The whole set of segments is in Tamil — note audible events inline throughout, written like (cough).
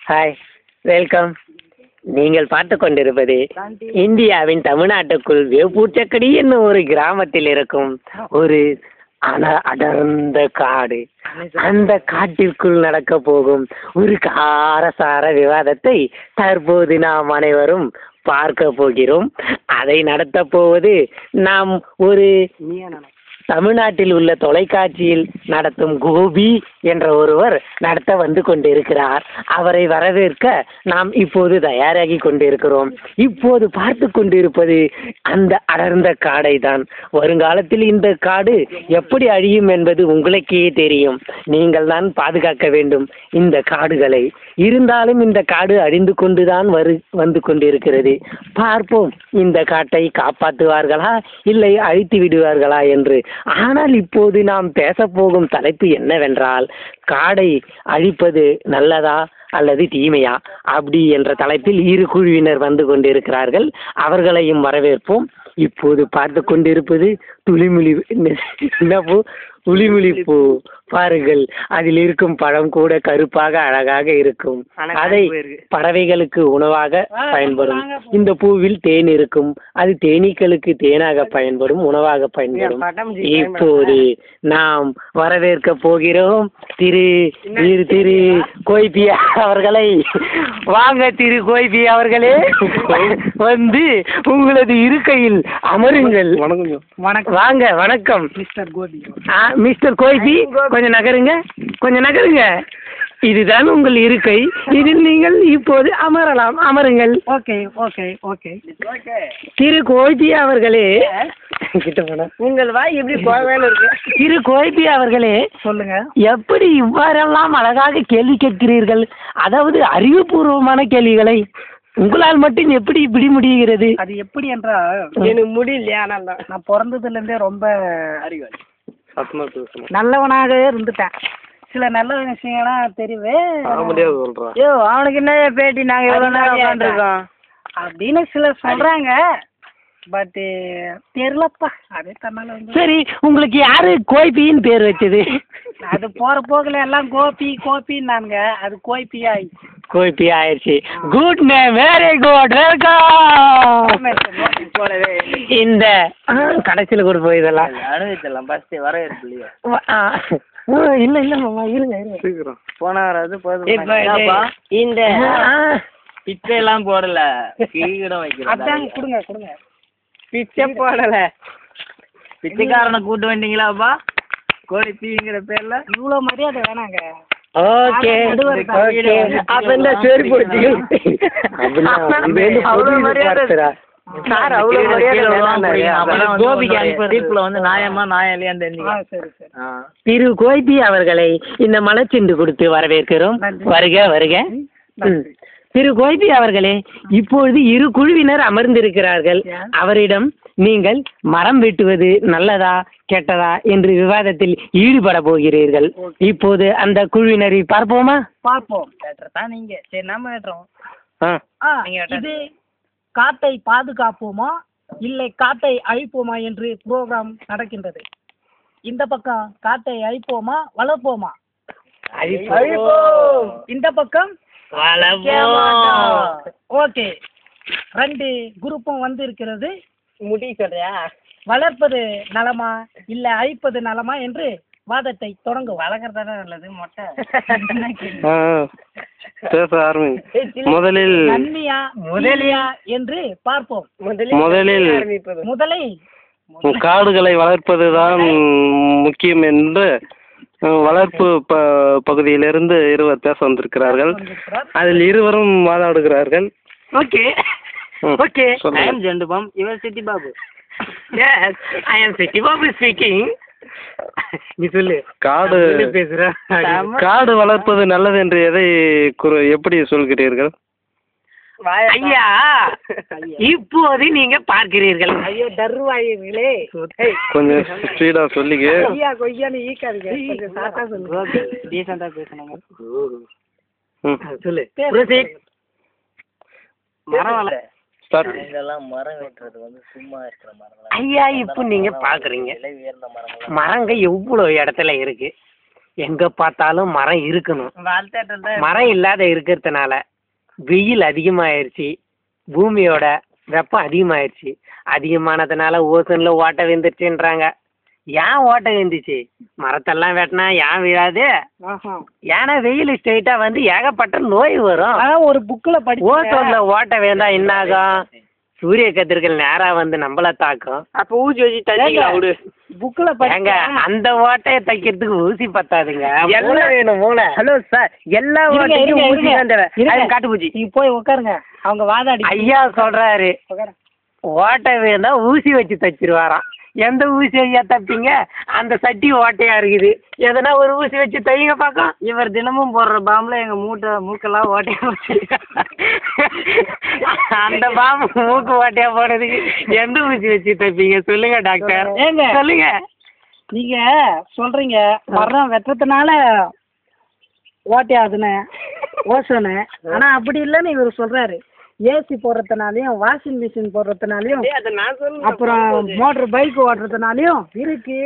ஹாய் வெல்கம் நீங்கள் பார்த்து கொண்டிருப்பது இந்தியாவின் தமிழ்நாட்டுக்குள் வேப்பூச்சக்கடி என்னும் ஒரு கிராமத்தில் இருக்கும் ஒரு அன அடர்ந்த காடு. அந்த காட்டிற்குள் நடக்க போகும் ஒரு காரசார விவாதத்தை தற்போது நாம் அனைவரும் பார்க்க போகிறோம். அதை நடத்த போவது நாம் ஒரு தமிழ்நாட்டில் உள்ள தொலைக்காட்சியில் நடத்தும் கோபி என்ற ஒருவர் நடத்த வந்து கொண்டிருக்கிறார். அவரை வரவேற்க நாம் இப்போது தயாராகி கொண்டிருக்கிறோம். இப்போது பார்த்து கொண்டிருப்பது அந்த அடர்ந்த காடை தான் வருங்காலத்தில் இந்த காடு எப்படி அழியும் என்பது உங்களுக்கே தெரியும். நீங்கள் தான் பாதுகாக்க வேண்டும் இந்த காடுகளை. இருந்தாலும் இந்த காடு அழிந்து கொண்டுதான் வரு வந்து கொண்டிருக்கிறது. பார்ப்போம் இந்த காட்டை காப்பாற்றுவார்களா இல்லை அழித்து விடுவார்களா என்று. ஆனால் இப்போது நாம் பேசப்போகும் தலைப்பு என்னவென்றால் காடை அழிப்பது நல்லதா அல்லது தீமையா? அப்படி என்ற தலைப்பில் இரு குழுவினர் வந்து கொண்டிருக்கிறார்கள். அவர்களையும் வரவேற்போம். இப்போது பார்த்து கொண்டிருப்பது துளிமொழி என்னப்போ பூ துளிமுளி பூ பாருங்கள். அதில் இருக்கும் பழம் கூட கருப்பாக அழகாக இருக்கும். அதை பறவைகளுக்கு உணவாக பயன்படும். இந்த பூவில் தேன் இருக்கும். அது தேனீக்களுக்கு தேனாக பயன்படும் உணவாக பயன்படும். இப்போது நாம் வரவேற்க போகிறோம். திரு திரு திரு கோய்பியா அவர்களை. வாங்க திரு கோய்பியா அவர்களே. வந்து உங்களது இருக்கையில் அமருங்கள். வணக்கம் வணக்கம் வாங்க வணக்கம். மிஸ்டர் கோபி. மிஸ்டர் கோய்பி கொஞ்சம் நகருங்க கொஞ்சம் நகருங்க. இதுதான் உங்கள் இருக்கை. இதில் நீங்கள் இப்போது அமரலாம். அமருங்கள். Okay okay okay. திரு கோய்பி அவர்களே. உங்கள் வாய் எப்படி கோவையில இருக்கு திரு கோய்பி அவர்களே சொல்லுங்க. எப்படி இவ்வாறெல்லாம் அழகாக கேள்வி கேட்கிறீர்கள்? அதாவது அறிவுபூர்வமான கேள்விகளை. உங்களால் மட்டும் எப்படி இப்படி முடிகிறது அது எப்படி என்றால் எனக்கு முடியலையா நான் நான் பிறந்ததுல இருந்தே ரொம்ப அறிவாளி சத்தமா பேசணும் நல்லவனாகவே இருந்துட்டேன். சில நல்ல விஷயங்கள்லாம் தெரியுது ஐயோ அவனுக்கு என்ன பேட்டி? நாங்க எவ்வளவு நேரம் உட்காந்துருக்கோம். அப்படின்னு சிலர் சொல்றாங்க. பட் தெரியலப்பா. அதே தன்னால வந்து சரி உங்களுக்கு யாரு கோய்பின்னு பேர் வச்சது? அது போற போக்குல எல்லாம் கோபி கோபின்னானுங்க. அது கோய்பி ஆயிடுச்சு கோய்பி ஆயிடுச்சு. Good name very good welcome இந்த கடைசியில் கூட போய் இதெல்லாம். அனுபவிச்சிடலாம். ஃபர்ஸ்ட் வரவேற்பு ஆ, இல்ல இல்ல மாமா இருங்க இருங்க. போன வராது இப்ப இந்த பிச்சை எல்லாம் போடல. கீழம் அதான் வைக்கிறோம் கொடுங்க கொடுங்க. பிச்சை போடல. பிச்சைக்காரனை கூட்டு வந்தீங்களாப்பா கோழி தீங்கிற பேர்ல? இவ்வளவு மரியாதை வேணாங்க. ஓகே. ஓகே. அப்ப இந்த சரி போச்சு (laughs) அவ்வளவு மரியாதை. சார். தீப்புல வந்து நியாயமா நியாயம் தெரிஞ்சுக்கலாம் சரி சரி. ஆ. திரு கோய்பி அவர்களை இந்த மலச்செண்டு கொடுத்து வரவேற்கிறோம். வருக வருக. ம். திரு கோய்பி அவர்களே இப்பொழுது இரு குழுவினர் அமர்ந்திருக்கிறார்கள். அவரிடம் நீங்கள் மரம் வெட்டுவது நல்லதா கெட்டதா என்று விவாதத்தில் ஈடுபட போகிறீர்கள். இப்போது அந்த குழுவினரை பார்ப்போமா? பார்ப்போம். தான் நீங்க? சரி நாம ஏற்றோம் ஆ. ஆ, நீங்க வெட்டாது. இது காட்டை பாதுகாப்போமா இல்லை காட்டை அழிப்போமா என்று ப்ரோக்ராம் நடக்கின்றது. இந்த பக்கம் காட்டை அழிப்போமா வளர்ப்போமா? அழிப்போம். இந்த பக்கம் வளர்ப்போம். ஓகே. ரெண்டு குரூப்பும் வந்து இருக்கிறது முடி சொல்றியா? வளர்ப்பது நலமா? இல்ல அழிப்பது நலமா என்று வாதத்தை தொடங்க. வளர்க்கறதானே நல்லது மொட்டை. பேச முதலில் நன்மையா முதலியா என்று பார்ப்போம். முதலில் முதலை. காடுகளை வளர்ப்பதுதான் முக்கியம் என்று வளர்ப்பு ப பகுதியிலிருந்து இருவர் பேச வந்திருக்கிறார்கள். அதில் இருவரும் வாதாடுகிறார்கள். ஓகே. ஓகே சொல்லுங்க. ஐம் ஜெண்டுபம் இவர் Chitti Babu Yes, I am Siti Babu speaking. (laughs) நீ சொல்லு. காடு பேசுறேன். காடு வளர்ப்பது நல்லது என்று எதை குறு- எப்படி சொல்கிறீர்கள்? ஐயா. இப்போது நீங்க பார்க்கிறீர்கள். ஐயோ டர்வாயிர்களே கொஞ்சம் ஸ்பீடா சொல்லிக்க. ஐயா கொய்யான்னு ஈக்காதீங்க கொஞ்சம் சாத்தா சொல்லுங்க. டீசெண்டா பேசணுங்க ம், சொல்லு. மரம் வள start. இதெல்லாம் மரம் வெட்டுறது வந்து சும்மா இருக்கிற மரம் ஐயா இப்போ நீங்க பாக்குறீங்க. விலை உயர்ந்த மரங்க எவ்வளவு இடத்துல இருக்கு? எங்க பார்த்தாலும் மரம் இருக்கணும். மரம் இல்லாத இருக்கிறதுனால வெயில் அதிகமாயிருச்சு பூமியோட வெப்பம் அதிகமாயிருச்சு. அதிகமானதுனால ஓசோன்ல ஓட்டை விழுந்துருச்சுன்றாங்க. ஏன் ஓட்டை விழுந்துச்சு மரத்தெல்லாம் வெட்டினா ஏன் விழாது? ஏன்னா வெயில் ஸ்ட்ரெயிட்டா வந்து ஏகப்பட்ட நோய் வரும். அதான் ஒரு புக்கில் படிச்சு ஓசோன்ல ஓட்டை விழுந்தா என்ன ஆகும்? சூரிய கதிர்கள் நேரா வந்து நம்மள தாக்கும். அப்போ ஊசி வச்சு விடு. புக்கில் படிச்சு அந்த ஓட்டையை தைக்கிறதுக்கு ஊசி பத்தாதுங்க. எல்லாம் வேணும் மூளை. ஹலோ சார் எல்லா இருங்க, ஊசி. தான் தேவை. இருங்க. அது காட்டுப்பூச்சி நீங்க போய் உட்காருங்க. அவங்க வாதாடி. ஐயா சொல்றாரு. உட்காருங்க. ஓட்டை வேணா ஊசி வச்சு தச்சிருவாராம். எந்த ஊசி ஐயா தப்பீங்க? அந்த சட்டி ஓட்டையா இருக்குது. எதனா ஒரு ஊசி வச்சு தைங்க பார்க்கலாம் இவர் தினமும் போடுற பாம்புல எங்க மூட்டை மூக்கெல்லாம் ஓட்டையா வச்சிருக்கா அந்த பாம்பு மூக்கு ஓட்டையா போனதுக்கு எந்த ஊசி வச்சு தைப்பீங்க? சொல்லுங்க டாக்டர். ஏங்க? சொல்லுங்க. நீங்க சொல்றீங்க. மரம் வெட்டுறதுனால ஓட்டையாதுன்னு ஓசோனு ஆனா அப்படி இல்லைன்னு இவர் சொல்றாரு. ஏசி போடுறதுனாலையும் வாஷிங் மிஷின் போடுறதுனாலையும் அதை நான் அப்புறம் மோட்டர் பைக் ஓட்டுறதுனாலையும் இருக்கு.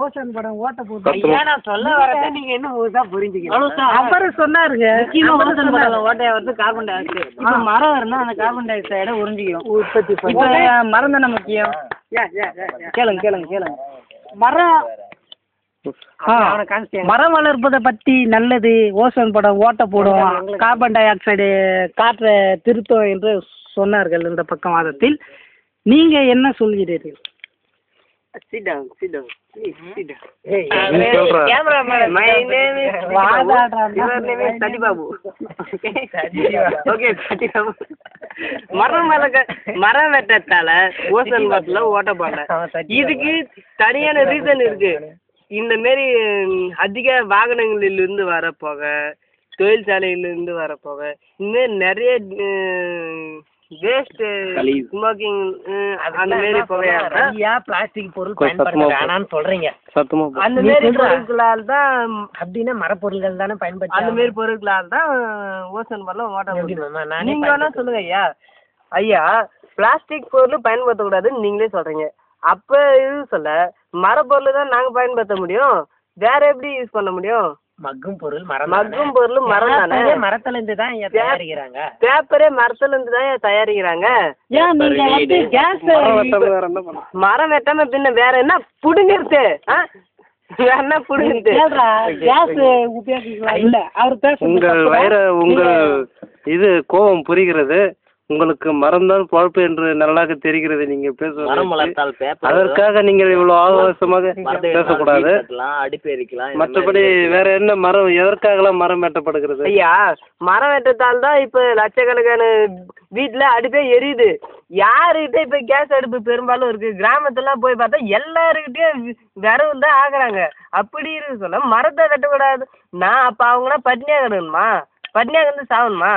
ஓசோன் படம் ஓட்ட போட்டு நான் சொல்ல வரத நீங்க என்ன ஊசா புரிஞ்சுக்கணும். அவரு சொன்னாருங்க. அவரு சொன்னாரு. ஓட்டையா வந்து கார்பன் டை ஆக்சைடு இப்போ மரம் வரணும் அந்த கார்பன் டை ஆக்சைடை உறிஞ்சிக்கும் உற்பத்தி மரம் தானே முக்கியம்? கேளுங்க கேளுங்க கேளுங்க. மரம் மரம் வளர்ப்பதை பத்தி நல்லது ஓசோன் படம் ஓட்ட போடும் கார்பன் டை ஆக்சைடு காற்றை திருத்தம் என்று சொன்னார்கள் இந்த பக்கம் வாதத்தில். நீங்க என்ன சொல்கிறீர்கள்? மரம் வளர்க்க மரம் வெட்டத்தால ஓசன் பாட்டில ஓட்ட போடல. இதுக்கு தனியான ரீசன் இருக்கு. இந்த மாரி அதிக வாகனங்களிலிருந்து வர புகை தொழிற்சாலையிலிருந்து வர புகை இந்த மாதிரி நிறைய வேஸ்ட் ஸ்மோக்கிங் அந்த மாரி புகையால ஐயா பிளாஸ்டிக் பொருள் பயன்படுத்த சத்தமா வேணாம்னு சொல்றீங்க. சத்தமா போ. அந்த நீ மாரி சொல்றா. பொருட்களால் தான் அப்படின்னா மரப்பொருள்கள் தானே பயன்படுத்த அந்த மாரி பொருட்களால் தான் ஓசன் படலம் ஓட்ட எப்படி முடியும். மாமா, நானே நீங்க வேணா சொல்லுங்க ஐயா. ஐயா பிளாஸ்டிக் பொருள் பயன்படுத்தக்கூடாதுன்னு நீங்களே சொல்றீங்க. அப்ப இது சொல்ல மரப்பொருள் தான் நாங்க பயன்படுத்த முடியும். வேற எப்படி யூஸ் பண்ண முடியும்? மக்கும் பொருள் மரம் மக்கும் பொருள் மரம் தானே? மரத்துல இருந்து தான் தயாரிக்கிறாங்க. பேப்பரே மரத்துல இருந்து தான் தயாரிக்கிறாங்க. ஏன் நீங்க வந்து கேஸ் மரம் வெட்டாம பின்ன வேற என்ன புடுங்கிறது? ஆ? வேற என்ன புடுங்கிறது? கேள்றா கேஸ் உபயோகிக்கலாம் இல்ல அவர் பேச உங்கள் வயிற உங்கள் இது கோபம் புரிகிறது. உங்களுக்கு மறந்தான் பொழப்பு என்று நல்லாக தெரிகிறது நீங்க மரம் பேசுவது அதற்காக நீங்கள் இவ்வளவு ஆவேசமாக பேசக்கூடாது. மற்றபடி வேற என்ன மரம் எதற்காகலாம் மரம் வெட்டப்படுகிறது? ஐயா மரம் வெட்டத்தால் தான் இப்ப லட்சக்கணக்கான வீட்டுல அடுப்பே எரியுது. யாருகிட்ட இப்ப கேஸ் அடுப்பு பெரும்பாலும் இருக்கு. கிராமத்துலாம் போய் பார்த்தா எல்லாருக்கிட்டையும் வி- விறகு தான் ஆகுறாங்க. அப்படி இருக்கு சொல்ல மரத்தை வெட்டக்கூடாது. நான் அப்ப அவங்கன்னா பட்னியா கிடக்கணுமா? பட்னியா கிடந்து சாகணுமா?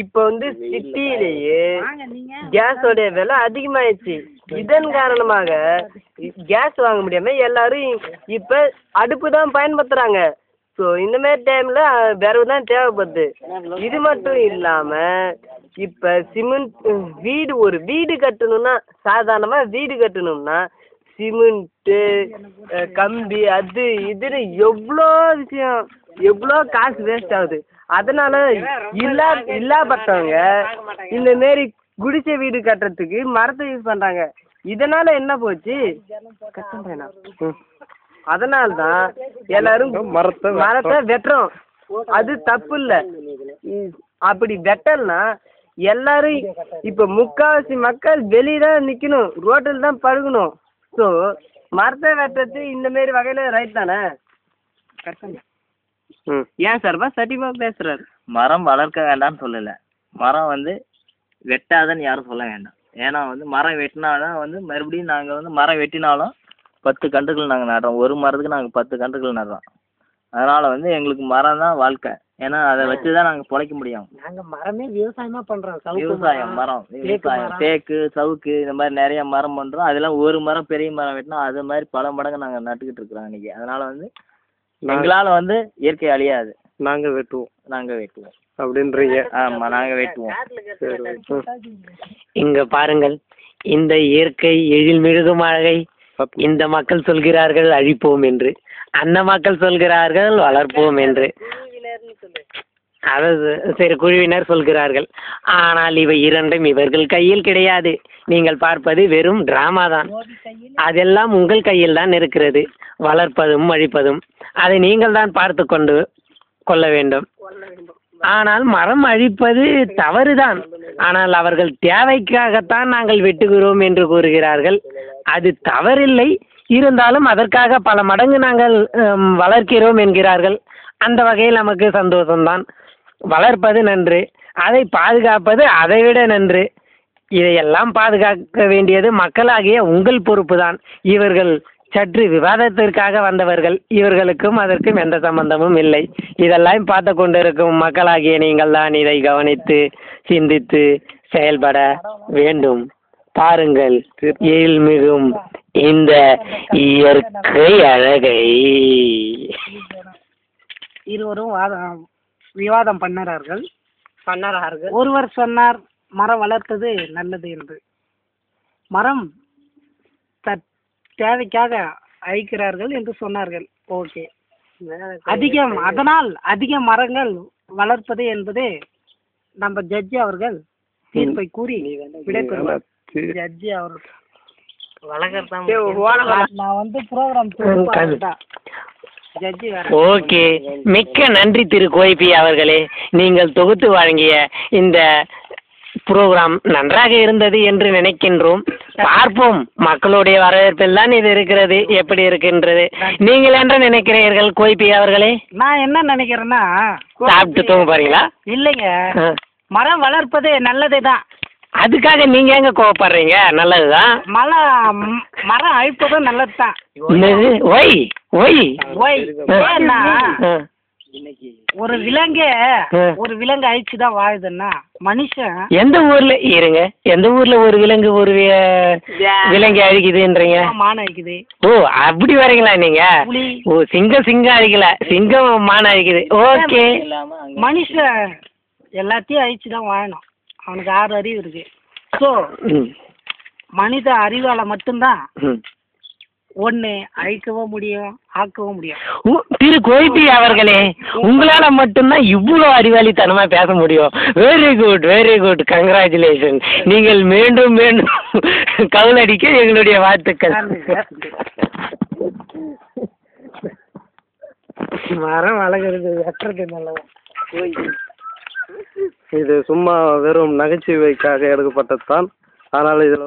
இப்ப வந்து சிட்டியிலேயே கேஸோடைய விலை அதிகமாயிடுச்சு. இதன் காரணமாக கேஸ் வாங்க முடியாம எல்லாரும் இப்ப அடுப்பு தான் பயன்படுத்துறாங்க. ஸோ இந்த மாதிரி டைம்ல விறகு தான் தேவைப்படுது. இது மட்டும் இல்லாம இப்ப சிமெண்ட் வீடு ஒரு வீடு கட்டணும்னா சாதாரணமா வீடு கட்டணும்னா சிமெண்ட்டு கம்பி அது இதுன்னு எவ்வளோ விஷயம் எவ்வளோ காசு வேஸ்ட் ஆகுது. அதனால இல்லா இல்லாப்பட்டவங்க இந்த மாரி குடிசை வீடு கட்டுறதுக்கு மரத்தை யூஸ் பண்றாங்க. இதனால என்ன போச்சு? ம். அதனால தான் எல்லாரும் மரத்தை. மரத்தை வெட்டுறோம். அது தப்பு இல்ல. அப்படி வெட்டல்னா எல்லாரும் இப்ப முக்காவாசி மக்கள் வெளியே தான் நிக்கணும். ரோட்டில் தான் பழகணும். ஸோ மரத்தை வெட்டுறது இந்த மாரி வகையில ரைட் தானே? ம் ஏன் சார்பா சட்டிமா பேசுறாரு. மரம் வளர்க்க வேண்டாம்னு சொல்லல. மரம் வந்து வெட்டாதன்னு யாரும் சொல்ல வேண்டாம். ஏன்னா வந்து மரம் வெட்டினாதான் வந்து மறுபடியும் நாங்கள் வந்து மரம் வெட்டினாலும் பத்து கன்றுகள் நாங்கள் நடுறோம். ஒரு மரத்துக்கு நாங்கள் பத்து கன்றுகள் நடுறோம். அதனால் வந்து எங்களுக்கு மரம் தான் வாழ்க்கை. ஏன்னா அதை வச்சு தான் நாங்கள் பிழைக்க முடியும். நாங்க மரமே விவசாயமா பண்றோம். சவுக்கு விவசாயம் மரம் விவசாயம். தேக்கு சவுக்கு இந்த மாதிரி நிறைய மரம் பண்ணுறோம் அதெல்லாம் ஒரு மரம் பெரிய மரம் வெட்டினா அது மாதிரி பல மடங்கு நாங்கள் நட்டுக்கிட்டு இருக்கிறோம் இன்னைக்கு. அதனால வந்து எங்களால் வந்து இயற்கை அழியாது. நாங்க வெட்டுவோம். நாங்கள் வெட்டுவோம். அப்படின்றீங்க. ஆமாம் நாங்கள் வெட்டுவோம். இங்க பாருங்கள் இந்த இயற்கை எழில் மிழுகும் அழகை. இந்த மக்கள் சொல்கிறார்கள் அழிப்போம் என்று. அந்த மக்கள் சொல்கிறார்கள் வளர்ப்போம் என்று. அதாவது சரி குழுவினர் சொல்கிறார்கள். ஆனால் இவை இரண்டும் இவர்கள் கையில் கிடையாது. நீங்கள் பார்ப்பது வெறும் டிராமா தான் அதெல்லாம் உங்கள் கையில் தான் இருக்கிறது. வளர்ப்பதும் அழிப்பதும். அதை நீங்கள் தான் பார்த்து கொண்டு கொள்ள வேண்டும். ஆனால் மரம் அழிப்பது தவறுதான். ஆனால் அவர்கள் தேவைக்காகத்தான் நாங்கள் வெட்டுகிறோம் என்று கூறுகிறார்கள். அது தவறில்லை. இருந்தாலும் அதற்காக பல மடங்கு நாங்கள் வளர்க்கிறோம் என்கிறார்கள். அந்த வகையில் நமக்கு சந்தோஷம்தான். வளர்ப்பது நன்று அதை பாதுகாப்பது அதைவிட நன்று. இதையெல்லாம் பாதுகாக்க வேண்டியது மக்களாகிய உங்கள் பொறுப்பு தான் இவர்கள் சற்று விவாதத்திற்காக வந்தவர்கள் இவர்களுக்கும் அதற்கும் எந்த சம்பந்தமும் இல்லை. இதெல்லாம் பார்த்து கொண்டிருக்கும் மக்களாகிய நீங்கள் தான் இதை கவனித்து சிந்தித்து செயல்பட வேண்டும். பாருங்கள் எழில்மிகும் இந்த இயற்கை அழகை. இருவரும் வாதம். விவாதம் பண்ணுறார்கள். பண்ணறார்கள். ஒருவர் சொன்னார் மரம் வளர்த்தது நல்லது என்று. மரம் தேவைக்காக அழிக்கிறார்கள் என்று சொன்னார்கள். ஓகே. அதிகம் அதனால் அதிக மரங்கள் வளர்ப்பது என்பது நம்ம ஜட்ஜி அவர்கள் தீர்ப்பை கூறி விடைபெறுவார் ஜட்ஜி அவர்கள். நான் வந்து ப்ரோக்ராம் ஓகே. மிக்க நன்றி திரு கோய்பி அவர்களே. நீங்கள் தொகுத்து வழங்கிய இந்த புரோகிராம் நன்றாக இருந்தது என்று நினைக்கின்றோம். பார்ப்போம். மக்களுடைய வரவேற்பில் தான் இது இருக்கிறது. எப்படி இருக்கின்றது? நீங்கள் என்ன நினைக்கிறீர்கள் கோய்பி அவர்களே? நான் என்ன நினைக்கிறேன்னா சாப்பிட்டு தூங்க போறீங்களா? இல்லைங்க. மரம் வளர்ப்பது நல்லதே தான் அதுக்காக நீங்க எங்க கோவப்படுறீங்க? நல்லதுதான் மலை ம், மரம் அழிப்பதும் நல்லது தான் என்னது? Why why. ஓய் ஏன்னா. ஒரு விலங்கு. ஒரு விலங்கு அழிச்சு தான் வாழுதுன்னா மனுஷன் எந்த ஊர்ல இருங்க. எந்த ஊர்ல ஒரு விலங்கு ஒரு விலங்கு அழிக்குதுன்றீங்க? மான் அழிக்குது. ஓ அப்படி வரீங்களா நீங்க? ஓ சிங்கம் சிங்கம் அழிக்கல. சிங்கம் மான் அழிக்குது. ஓகே. மனுஷன் எல்லாத்தையும் அழிச்சு தான் வாழணும். அவனுக்கு ஆறு அறிவு இருக்கு. ஸோ ம், மனித அறிவால மட்டும்தான் ம். ஒன்று அழிக்கவும் முடியும் ஆக்கவும் முடியும். திரு கோய்பி அவர்களே உங்களால மட்டும்தான் இவ்வளோ அறிவாளித்தனமா பேச முடியும். Very good very good congratulation நீங்கள் மீண்டும் மீண்டும் கவுலடிக்க எங்களுடைய வாழ்த்துக்கள். மரம் வளர்க்குறது வெட்டுறது நல்லது. இது சும்மா வெறும் நகைச்சுவைக்காக எடுக்கப்பட்டது தான் ஆனால் இதில்